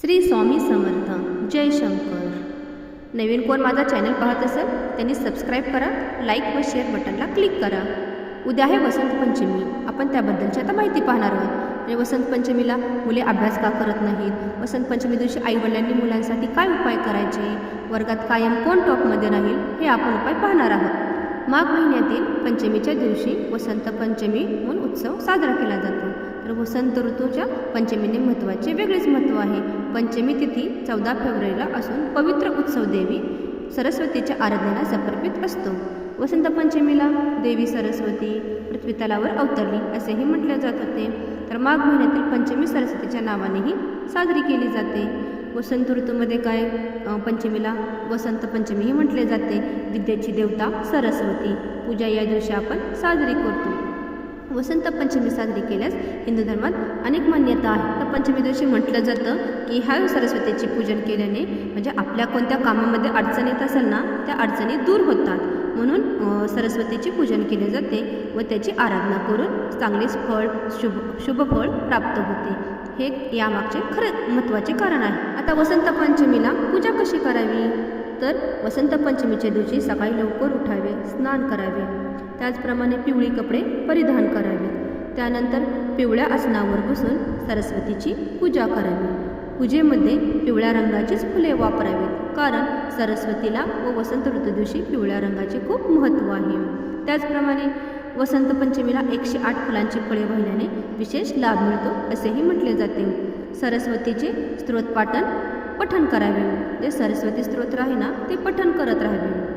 श्री स्वामी समर्थ. जय शंकर. नवीन कोण माझा चॅनल पाहत असेल त्यांनी सबस्क्राईब करा लाईक व शेअर बटनला क्लिक करा. उद्या आहे वसंत पंचमी. आपण त्याबद्दलची आता माहिती पाहणार आहोत. आणि वसंत पंचमीला मुले अभ्यास का करत नाहीत? वसंत पंचमी दिवशी आईवडिलांनी मुलांसाठी काय उपाय करायचे? वर्गात कायम कोण टॉपमध्ये राहील हे आपण उपाय पाहणार आहोत. माघ महिन्यातील पंचमीच्या दिवशी वसंत पंचमी म्हणून उत्सव साजरा केला जातो. तर वसंत ऋतूच्या पंचमीने महत्त्वाचे वेगळेच महत्त्व आहे. पंचमी तिथी चौदा फेब्रुवारीला असून पवित्र उत्सव देवी सरस्वतीच्या आराधनेला समर्पित असतो. वसंत पंचमीला देवी सरस्वती पृथ्वीतलावर अवतरली असेही म्हटले जात होते. तर माघ महिन्यातील पंचमी सरस्वतीच्या नावानेही साजरी केली जाते. वसंत ऋतूमध्ये काय? पंचमीला वसंत पंचमीही म्हटले जाते. विद्येची देवता सरस्वती. पूजा या दिवशी आपण साजरी करतो. वसंत पंचमी साजरी केल्यास हिंदू धर्मात अनेक मान्यता आहे. तर पंचमी दिवशी म्हटलं जातं की ह्या सरस्वतीचे पूजन केल्याने म्हणजे आपल्या कोणत्या कामामध्ये अडचण येत असेल ना त्या अडचणी दूर होतात. म्हणून सरस्वतीचे पूजन केले जाते व त्याची आराधना करून चांगलेच फळ शुभ शुभफळ प्राप्त होते. हे यामागचे खरं महत्त्वाचे कारण आहे. आता वसंत पंचमीला पूजा कशी करावी? तर वसंत पंचमीच्या दिवशी सकाळी लवकर उठावे स्नान करावे. त्याचप्रमाणे पिवळी कपडे परिधान करावे. त्यानंतर पिवळ्या आसनावर बसून सरस्वतीची पूजा करावी. पूजेमध्ये पिवळ्या रंगाचीच फुले वापरावीत कारण सरस्वतीला व वसंत ऋतू दिवशी पिवळ्या रंगाचे खूप महत्त्व आहे. त्याचप्रमाणे वसंत पंचमीला एकशे आठ फुलांची फळे वाहिल्याने विशेष लाभ मिळतो असेही म्हटले जाते. सरस्वतीचे स्तोत्रपाठन पठण करावे. जे सरस्वती स्त्रोत आहे ना ते पठण करत राहावे.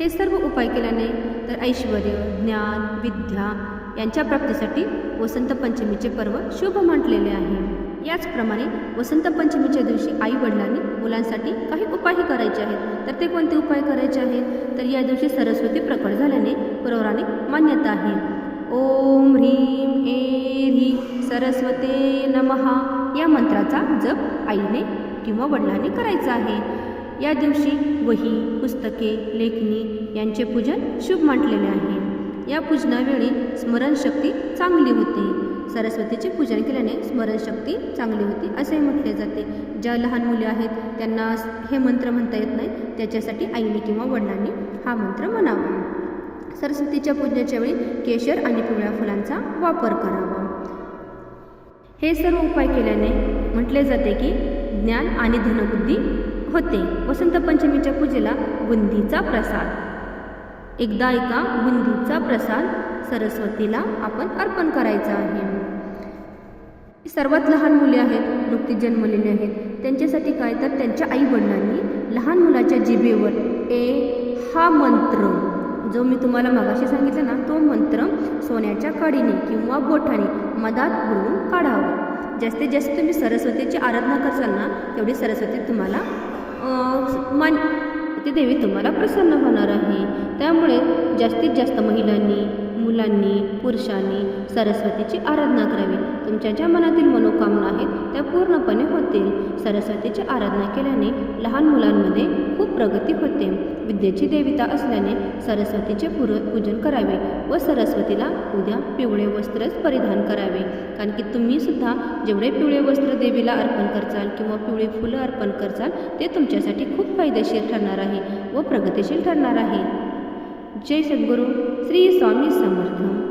हे सर्व उपाय केल्याने तर ऐश्वर ज्ञान विद्या यांच्या प्राप्तीसाठी वसंत पंचमीचे पर्व शुभ म्हटलेले आहे. याचप्रमाणे वसंत पंचमीच्या दिवशी आई वडिलांनी मुलांसाठी काही उपायही करायचे आहेत. तर ते कोणते उपाय करायचे आहेत? तर या दिवशी सरस्वती प्रकट झाल्याने पौराणिक मान्यता आहे. ओम ह्रीम ए ह्री सरस्वते नमहा या मंत्राचा जप आईने किंवा वडिलांनी करायचा आहे. या दिवशी वही पुस्तके लेखणी यांचे पूजन शुभ मांडलेले आहे. या पूजनावेळी स्मरणशक्ती चांगली होते. सरस्वतीचे पूजन केल्याने स्मरणशक्ती चांगली होते असे म्हटले जाते. ज्या लहान मुले आहेत त्यांना हे मंत्र म्हणता येत नाही. त्याच्यासाठी आईने किंवा वडिलांनी हा मंत्र म्हणावा. सरस्वतीच्या पूजनाच्या वेळी केशर आणि पिवळ्या फुलांचा वापर करावा. हे सर्व उपाय केल्याने म्हटले जाते की ज्ञान आणि धनबुद्धी होते. वसंत पंचमीच्या पूजेला बुंदीचा प्रसाद. एकदा एका बुंदीचा प्रसाद सरस्वतीला आपण अर्पण करायचा आहे. सर्वात लहान मुले आहेत नुकतीच जन्मलेले आहेत. त्यांच्यासाठी काय? तर त्यांच्या आई वडिलांनी लहान मुलाच्या जिभेवर ए हा मंत्र जो मी तुम्हाला मगाशी सांगितलं ना तो मंत्र सोन्याच्या काडीने किंवा बोठाने मधात बुडवून काढावा. जास्तीत जास्त तुम्ही सरस्वतीची आराधना करसाल ना तेवढी सरस्वती तुम्हाला मान ती देवी तुम्हाला प्रसन्न होणार आहे. त्यामुळे जास्तीत जास्त महिलांनी मुलांनी पुरुषांनी सरस्वतीची आराधना करावी. तुमच्या ज्या मनातील मनोकामना आहेत त्या पूर्णपणे होतील. सरस्वतीची आराधना केल्याने लहान मुलांमध्ये खूप प्रगती होते. विद्येची देविता असल्याने सरस्वतीचे पूर पूजन करावे व सरस्वतीला उद्या पिवळे वस्त्रच परिधान करावे. कारण की तुम्हीसुद्धा जेवढे पिवळे वस्त्र देवीला अर्पण करचाल किंवा पिवळे फुलं अर्पण करचाल ते तुमच्यासाठी खूप फायदेशीर ठरणार आहे व प्रगतीशील ठरणार आहे. जय सद्गुरू श्री स्वामी समर्थ।